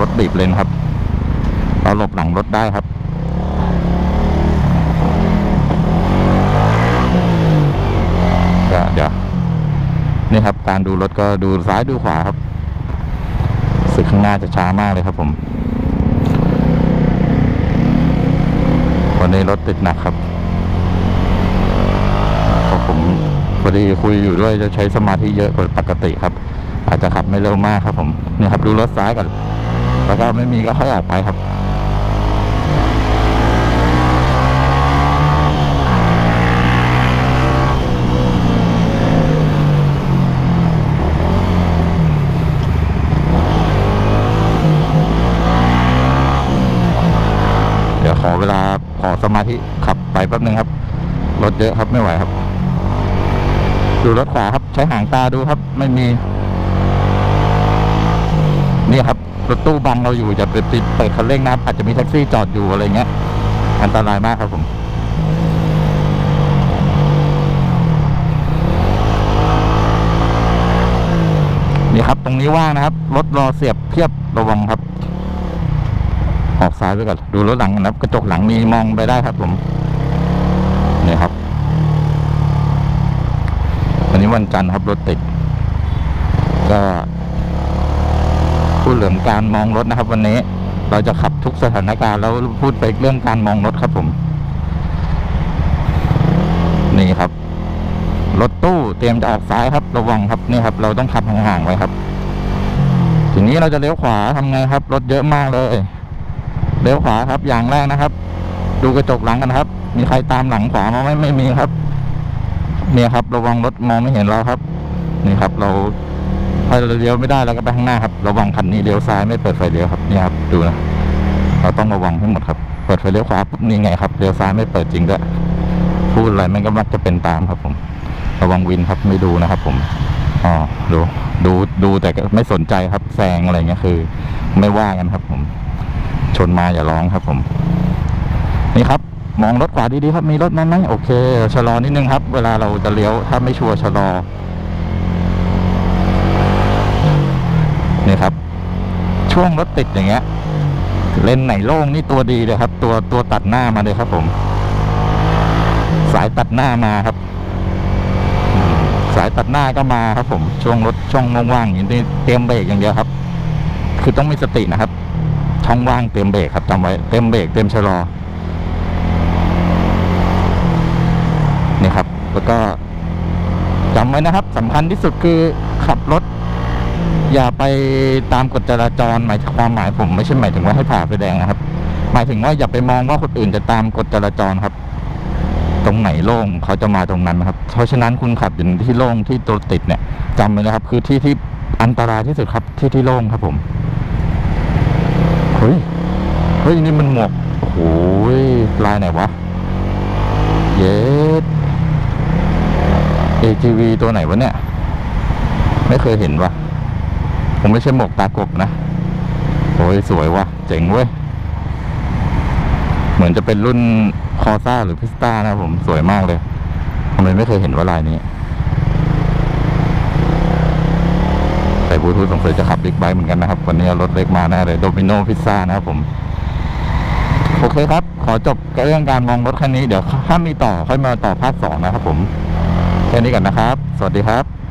รถบีบเลนครับ เราหลบหลังรถได้ครับ ก็เดี๋ยวนี่ครับ การดูรถก็ดูซ้ายดูขวาครับสึกข้างหน้าจะช้ามากเลยครับผมวันนี้รถติดหนักครับเพราะผมพอดีคุยอยู่ด้วยจะใช้สมาธิเยอะกว่าปกติครับ อาจจะขับไม่เร็วมากครับผมนี่ครับ ดูรถซ้ายก่อน แล้วก็ไม่มีก็ค่อยออกไปครับเดี๋ยวขอเวลาขอสมาธิขับไปแป๊บนึงครับ รถเยอะครับไม่ไหวครับ ดูรถขวาครับใช้หางตาดูครับ ไม่มี นี่ครับรถตู้บังเราอยู่จะไปปิดเปิดคันเร่งนะอาจจะมีแท็กซี่จอดอยู่อะไรเงี้ย อันตรายมากครับผมนี่ครับ ตรงนี้ว่างนะครับ รถรอเสียบเพียบระวังครับ ออกซ้ายไปก่อนดูรถหลังนะครับ กระจกหลังมีมองไปได้ครับผมนี่ครับวันนี้วันจันทร์ครับรถติด ก็ เรื่องการมองรถนะครับ วันนี้เราจะขับทุกสถานการณ์แล้วพูดไปเรื่องการมองรถครับผม นี่ครับ รถตู้เตรียมจะออกซ้ายครับ ระวังครับนี่ครับ เราต้องขับห่างๆไว้ครับ ทีนี้เราจะเลี้ยวขวาทำไงครับ รถเยอะมากเลยเลี้ยวขวาครับ อย่างแรกนะครับ ดูกระจกหลังกันครับ มีใครตามหลังขวามาไหมไม่มีครับเนี่ยครับ ระวังรถมองไม่เห็นเราครับ นี่ครับ เรา ถ้าเราเลี้ยวไม่ได้เราก็ไปข้างหน้าครับ ระวังคันนี้เลี้ยวซ้ายไม่เปิดไฟเลี้ยวครับเนี่ยครับดูนะเราต้องระวังให้งหมดครับเปิดไฟเลี้ยวขวาปุ๊บนี่ไงครับเลี้ยวซ้ายไม่เปิดจริงด้วยพูดอะไรมันก็มักจะเป็นตามครับ ผม ระวังวินครับไม่ดูนะครับ ผมอ๋อดูดูดูแต่ก็ไม่สนใจครับแซงอะไรเงี้ยคือ ไม่ว่ากันครับ ผม ชนมาอย่าร้องครับ ผม นี่ครับ มองรถขวาดีๆครับ มีรถนั้นไหมโอเคชะลอนิดนึงครับ เวลาเราจะเลี้ยวถ้าไม่ชัวร์ชะลอ ช่วงรถติดอย่างเงี้ย เลนไหนโล่งนี่ตัวดีเลยครับ ตัวตัวตัดหน้ามาเลยครับผม สายตัดหน้ามาครับ สายตัดหน้าก็มาครับผม ช่วงรถช่องว่างๆอย่างนี้เตรียมเบรกอย่างเดียวครับ คือต้องมีสตินะครับ ช่องว่างเตรียมเบรกครับจำไว้เตรียมเบรกเตรียมชะลอนี่ครับ แล้วก็จำไว้นะครับสำคัญที่สุดคือขับรถ อย่าไปตามกฎจราจรหมายความหมายผมไม่ใช่หมายถึงว่าให้ผ่าไฟแดงนะครับ หมายถึงว่าอย่าไปมองว่าคนอื่นจะตามกฎจราจรครับ ตรงไหนโล่งเขาจะมาตรงนั้นนะครับ เพราะฉะนั้นคุณขับอยู่ที่โล่งที่ตัวติดเนี่ยจำไว้นะครับ คือที่ที่อันตรายที่สุดครับที่ที่โล่งครับผมเฮ้ยเฮ้ยนี่มันหมวกโอ้โหลายไหนวะเยส AGV ตัวไหนวะเนี่ย ไม่เคยเห็นวะ ผมไม่ใช่หมวกตากบนะ โอ้ยสวยว่ะ เจ๋งเว้ย เหมือนจะเป็นรุ่นคอซ่าหรือพิสตานะผมสวยมากเลยทำไมไม่เคยเห็นว่าลายนี้แต่บลูทูธสงสัยจะขับบิ๊กไบค์เหมือนกันนะครับ วันนี้รถเล็กมาแน่เลยโดมิโนพิซซ่านะครับผม โอเคครับ ขอจบเรื่องการมองรถคันนี้เดี๋ยวถ้ามีต่อค่อยมาต่อภาคสองนะครับผม แค่นี้ก่อนนะครับ สวัสดีครับ